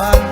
fala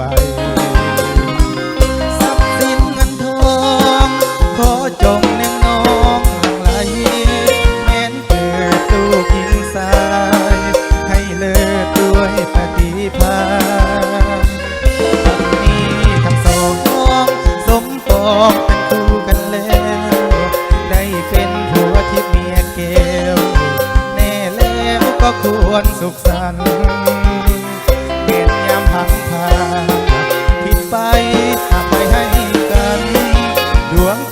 ไปทรัพย์สินเงินทอง ขอจงเน่นน้องหลังไหลแม้นเกิดตู้กหญิงสาย ให้เลิกด้วยปฏิภาณนี้ทั้งสองน้อง สมปองเป็นคู่กันแล้ว ได้เป็นผัวที่เมียเกลแน่แล้วก็ควรสุขสันต์ Lua.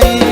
sair.